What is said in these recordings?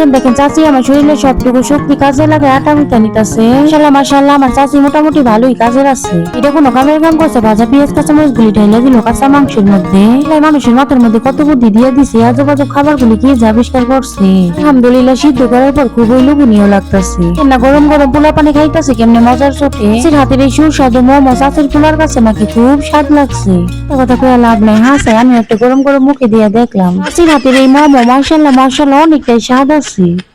দেখেন দেখেন, চাচি, আমার শরীরে সবটুকু শক্তি কাজে লাগে, আটা মিটা নিতেছে। মাসাল্লাহ মাসাল্লাহ আমার চাচি মোটামুটি ভালোই কাজের আছে। এটা কোনো কামের কাম করছে, ভাজা পেঁয়াজ, কাঁচামরিচ গুলি ঢাইলে দিল কাঁচা মাংসের মধ্যে। মানুষের মাথার মধ্যে কত বুদ্ধি দিয়ে দিছে, আজব আজব খাবার গুলি কি যে আবিষ্কার করছে। আলহামদুলিল্লাহ, সিদ্ধ করার পর খুবই লোভনীয় লাগতেছে। না গরম গরম পোলা পানি খাইতেছে, কেমনে মজার চোটে। চাচির হাতের এই সুস্বাদু মোমো চাচির পোলার কাছে নাকি খুব স্বাদ লাগছে। কথা কয়ে লাভ নাই হাসায় আমি একটা গরম গরম মুখে দিয়ে দেখলাম। চাচির হাতের এই মোমো মার্শাল্লাহ মার্শাল্লাহ অনেকটাই স্বাদ আছে। see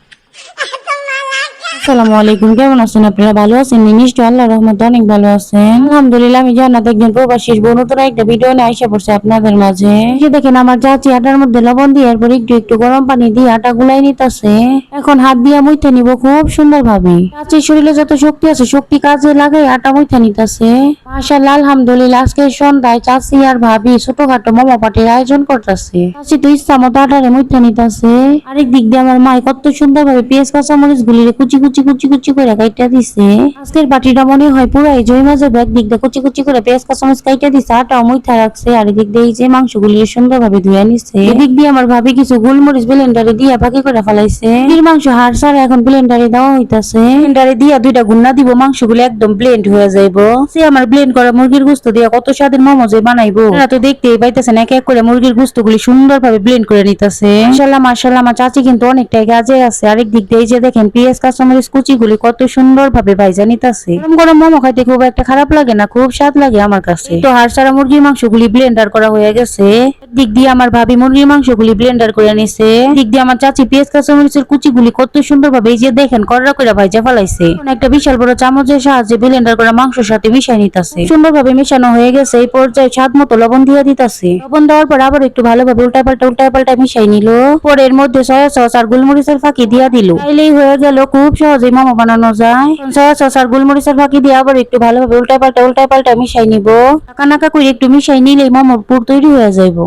আসসালামু আলাইকুম, কেমন আছেন আপনারা? ভালো আছেন? নিশ্চয় আল্লাহ রহমত অনেক ভালো আছেন। আলহামদুলিল্লাহ, আমি জান্নাত একজন প্রবাসীর বোন নতুন একটা ভিডিও নিয়ে আইসা পড়ছে আপনাদের মাঝে। এই দেখেন, আমার চাচি আটার মধ্যে লবণ দিয়ে এরপর একটু একটু গরম পানি দিয়ে আটা গুলাই নিতেছে। এখন হাত দিয়ে মুইতে নিব খুব সুন্দর ভাবে চাচির শরীরে যত শক্তি আছে, শক্তি কাজে লাগে, আটা মুইতে নিতেছে। মাশাআল্লাহ, আলহামদুলিল্লাহ, আজকে সন্ধ্যায় চাচি আর ভাবি ছোটখাটো মোমো পাটির আয়োজন করতেছে। চাচি তো ইচ্ছা মতো আটারে মুইতে নিতেছে। আরেক দিক দিয়ে আমার মাই কত সুন্দর ভাবে পেঁয়াজ কাঁচা মরিচ গুলিরে কুচি কুচি কুচি কুচি কুচি করে কাইটা দিছে আজকের পাটিটা মনে হয় পুরাই জয় মাঝে এক দিক দিয়ে কুচি কুচি করে পেঁয়াজ কাঁচা মরিচ কাইটা দিছে আটা মুইথা রাখছে আর এদিক দিয়ে এই যে মাংস গুলি সুন্দর ভাবে ধুয়ে নিছে এদিক দিয়ে আমার ভাবি কিছু গোলমরিচ ব্লেন্ডারে দিয়া পাকি করে ফেলাইছে মুরগির মাংস হাড় সারা এখন ব্লেন্ডারে দেওয়া হইতাছে ব্লেন্ডারে দিয়া দুইটা গুন্না দিব মাংসগুলো একদম ব্লেন্ড হয়ে যাইবো সে আমার ব্লেন্ড করা মুরগির গুস্ত দিয়া কত স্বাদের মোমো যে বানাইবো আপনারা তো দেখতেই পাইতেছেন এক এক করে মুরগির গুস্ত গুলি সুন্দর ভাবে ব্লেন্ড করে নিতেছে মাশাল্লাহ মাশাল্লাহ আমার চাচি কিন্তু অনেকটাই কাজে আছে আরেক দিক দিয়ে এই যে দেখেন পেঁয়াজ কাঁচামরিচ কুচি গুলি কত সুন্দর ভাবে ভাইজা নিতেছে গরম গরম মোমো খাইতে খুব একটা খারাপ লাগে না, খুব স্বাদ লাগে আমার কাছে। তো হাড় সারা মুরগির মাংস গুলি ব্লেন্ডার করা হয়ে গেছে। দিক দিয়ে আমার ভাবি মুরগির মাংস গুলি ব্লেন্ডার করে নিছে। দিক দিয়ে আমার চাচি পেঁয়াজ, কাঁচামরিচের কুচি গুলি কত সুন্দর ভাবে এই যে দেখেন, কররা করে ভাইজা ফেলাইছে। একটা বিশাল বড় চামচের সাহায্যে ব্লেন্ডার করা মাংসের সাথে মিশাই নিতেছে। সুন্দর ভাবে মিশানো হয়ে গেছে, এই পর্যায়ে স্বাদ মতো লবণ দিয়ে দিতেছে। লবণ দেওয়ার পর আবার একটু ভালোভাবে উল্টা পাল্টা উল্টা পাল্টা মিশাই নিল। পরে এর মধ্যে সয়া সস আর গোলমরিচের ফাঁকি দিয়া দিল। তাইলেই হয়ে গেল, খুব সহজেই মোমো বানানো যায়। সয়া সস আর গোলমরিচের ফাঁকি দিয়ে আবার একটু ভালোভাবে উল্টা পাল্টা উল্টা পাল্টা মিশাই নিব। নাকা নাকা করে একটু মিশাই নিলেই মোমোর পুর তৈরি হয়ে যাইব।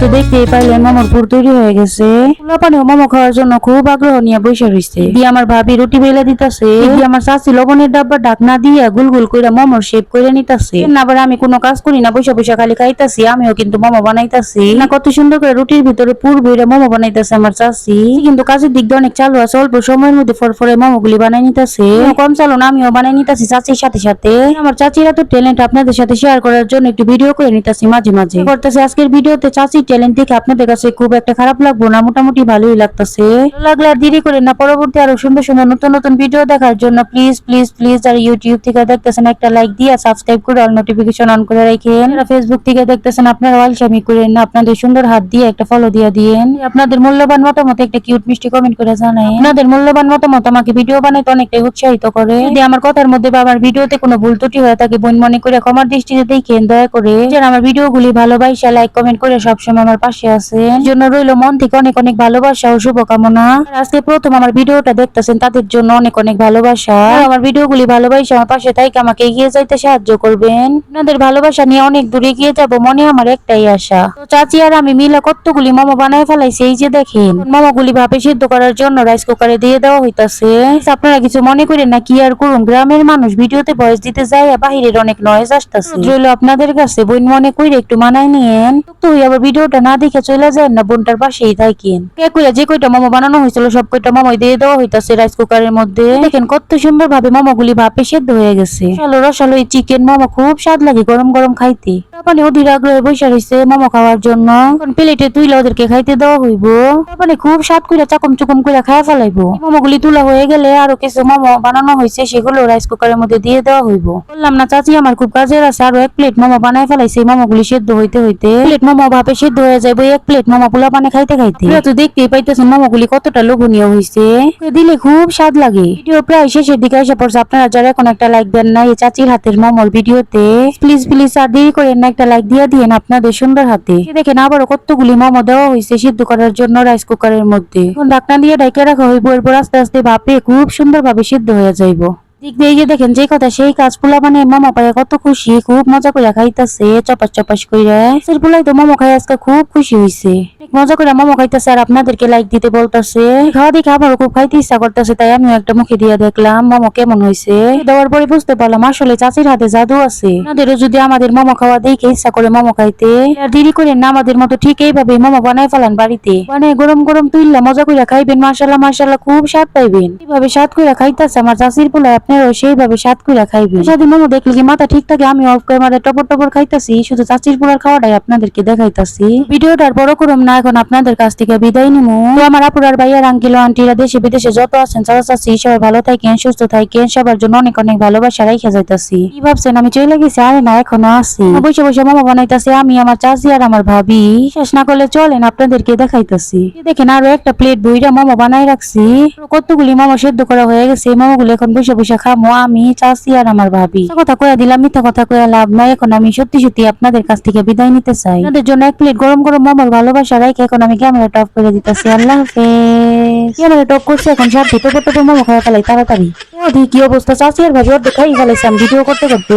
তো দেখতেই পাইলেন মোমোর পুর তৈরি হয়ে গেছে। পোলাপানিও মোমো খাওয়ার জন্য খুব আগ্রহ নিয়ে বসে রইছে। দিয়ে আমার ভাবি রুটি বেলে দিতেছে। দিয়ে আমার চাচি লবণের ডাব্বা ঢাকনা দিয়ে গুল গুল করে মোমোর শেপ করে নিতেছে। না আবার আমি কোনো কাজ করি না বসে বসে খালি খাইতাছি আমিও কিন্তু মোমো বানাইতাছি। না কত সুন্দর করে রুটির ভিতরে পুর বইরে মোমো বানাইতেছে আমার চাচি। কিন্তু কাজের দিক দিয়ে অনেক চালু আছে অল্প সময়ের মধ্যে ফরফরে মোমো গুলি বানাই নিতেছে। কম চালু না আমিও বানাই নিতেছি চাচির সাথে সাথে। আমার চাচিরা তো ট্যালেন্ট আপনাদের সাথে শেয়ার করার জন্য একটু ভিডিও করে নিতেছি মাঝে মাঝে। করতেছে আজকের ভিডিওতে চাচির ট্যালেন্ট দেখে আপনাদের কাছে খুব একটা খারাপ লাগবো না, মোটামুটি ভালোই লাগতেছে। লাগলে আর দেরি করে না, পরবর্তী আরও সুন্দর সুন্দর নতুন নতুন ভিডিও দেখার জন্য প্লিজ প্লিজ প্লিজ আর ইউটিউব থেকে দেখতেছেন, একটা লাইক দিয়ে সাবস্ক্রাইব করে অল নোটিফিকেশন অন করে রাখেন। আর ফেসবুক থেকে দেখতেছেন আপনারা ওয়ালসামি করেন না, আপনাদের সুন্দর হাত দিয়ে একটা ফলো দিয়ে দিয়েন। আপনাদের মূল্যবান মতামত একটা কিউট মিষ্টি কমেন্ট করে জানাই আপনাদের মূল্যবান মতামত আমাকে ভিডিও বানাইতে অনেকটাই উৎসাহিত করে। যদি আমার কথার মধ্যে বা আমার ভিডিওতে কোনো ভুল ত্রুটি হয়ে থাকে বোন মনে করে ক্ষমার দৃষ্টিতে দেখেন, দয়া করে। যেন আমার ভিডিওগুলি ভালোবাসা লাইক কমেন্ট করে সবসময় আমার পাশে আছে এর জন্য রইল মন থেকে অনেক অনেক ভালোবাসা ও শুভকামনা। আজকে প্রথম আমার ভিডিওটা দেখতেছেন, তাদের জন্য অনেক অনেক ভালোবাসা। আমার ভিডিওগুলি ভালোবাসা, আমার পাশে তাই আমাকে এগিয়ে যাইতে সাহায্য করবেন। আপনাদের ভালোবাসা নিয়ে অনেক দূরে এগিয়ে যাব, মনে আমার একটাই আশা। চাচি আর আমি মিলা কতগুলি মোমো বানায় ফেলাইছি, এই যে দেখেন। মোমোগুলি ভাবে সিদ্ধ করার জন্য রাইস কুকারে দিয়ে দেওয়া হইতাছে। আপনারা কিছু মনে করেন না কি আর করুন? গ্রামের মানুষ ভিডিওতে ভয়েস দিতে যায় বাহিরের অনেক নয়েজ আসতেছে। রইল আপনাদের কাছে বই মনে করে একটু মানায় নিয়েন। তো আবার না দেখে চলে যায় না বোনটার যে মোমো বানানো হয়েছিল সব মোমো দিয়ে দেওয়া হইতাছে রাইস কুকারের মধ্যে। দেখেন কত সুন্দর ভাবে ভাপে সেদ্ধ হয়ে গেছে। রসালো এই চিকেন মোমো খুব স্বাদ লাগে গরম গরম খাইতে। অধীর আগ্রহে বসে রয়েছে মোমো খাওয়ার জন্য। প্লেটে তুইলা ওদেরকে খাইতে দেওয়া হইব। তারপরে খুব স্বাদ করে চাকম চুকম করে খাওয়া ফেলাইবো। মোমোগুলি তুলা হয়ে গেলে আরও কিছু মোমো বানানো হয়েছে সেগুলো রাইস কুকারের মধ্যে দিয়ে দেওয়া হইব। বললাম না, চাচি আমার খুব কাজের আছে, আরও এক প্লেট মোমো বানায় ফেলাইছে। এই মোমোগুলি সেদ্ধ হইতে হইতে প্লেট মোমো ভাপে সেদ্ধ হয়ে যাবে এক প্লেট মোমো পোলা পানে খাইতে। খাইতে তো দেখতেই পাইতেছেন মোমোগুলি কতটা লোভনীয় হয়েছে দিলে খুব স্বাদ লাগে। ভিডিও প্রায় শেষের দিকে এসে পড়ছে আপনারা যারা এখন একটা লাইক দেন না এই চাচির হাতের মোমোর ভিডিওতে প্লিজ প্লিজ আর দেরি করেন না একটা লাইক দিয়ে দিয়েন আপনাদের সুন্দর হাতে। দেখেন আবারও কতগুলি মোমো দেওয়া হয়েছে সিদ্ধ করার জন্য রাইস কুকারের মধ্যে। ঢাকনা দিয়ে ডাইকে রাখা হইব এরপর আস্তে আস্তে ভাপে খুব সুন্দর ভাবে সিদ্ধ হয়ে যাইব। দেখবে দিয়ে দেখেন যে কথা, সেই কাজ পোলা মানে মামা পায়ে কত খুশি, খুব মজা করে খাইতাছে, চপাস চপাস কইরা। পোলাই তো মামা খাই আজকে খুব খুশি হইছে। মজা করে মামা খাইতেছে আর আপনাদেরকে লাইক দিতে বলতেছে। খাওয়া দেখে আমারও খুব খাইতে ইচ্ছা করতেছে, তাই আমিও একটা মুখে দিয়ে দেখলাম মামা কেমন হয়েছে দেওয়ার পরে বুঝতে পারলাম আসলে চাচির হাতে জাদু আছে। আপনাদেরও যদি আমাদের মামা খাওয়া দেখে ইচ্ছা করে মামা খাইতে, আর দেরি করে না, আমাদের মতো ঠিক এইভাবে মামা বানাই ফেলান বাড়িতে। মানে গরম গরম তুইলা মজা করে খাইবেন মাশাল্লাহ মাশাল্লাহ খুব স্বাদ পাইবেন। এইভাবে স্বাদ করে খাইতেছে আমার চাচির পোলা আপনারাও সেইভাবে স্বাদ করে খাইবেন। সাথে মামা দেখলে কি মাথা ঠিক থাকে আমি অফ ক্যামেরায় টপর টপর খাইতেছি, শুধু চাচির পোলার খাওয়াটাই আপনাদেরকে দেখাইতাছি। ভিডিওটার বড় করুম না এখন আপনাদের কাছ থেকে বিদায় নিমু। তো আমার আপুরার ভাইয়ার আঙ্কিল আন্টিরা দেশে বিদেশে যত আছেন চাচা চাচি সবাই ভালো থাকেন সুস্থ থাকেন সবার জন্য অনেক অনেক ভালোবাসা রাইখা যাইতাছি। কি ভাবছেন? আমি চলে গেছি আরে না এখনও আছি। বসে বসে মামা বানাইতাছে আমি আমার চাচি আর আমার ভাবি। শেষ না করলে চলেন আপনাদেরকে দেখাইতাছি। দেখেন আরও একটা প্লেট বইরা মামা বানাই রাখছি। কতগুলি মামা সেদ্ধ করা হয়ে গেছে এই মামাগুলো এখন বসে বসে খামো আমি চাচি আর আমার ভাবি। কথা কয়া দিলাম মিথ্যা কথা কয়া লাভ নাই এখন আমি সত্যি সত্যি আপনাদের কাছ থেকে বিদায় নিতে চাই। আপনাদের জন্য এক প্লেট গরম গরম মামার ভালোবাসা রাখে এখন আমি ক্যামেরা টপ করে দিতেছি। আল্লাহ হাফেজ। ক্যামেরা টপ করছি, এখন সব ভিতর করতে মামা খাওয়া ফেলাই তাড়াতাড়ি। কি অবস্থা? চাষি আর ভাবি অর্ধেক খাই ফেলাইছি আমি ভিডিও করতে করতে।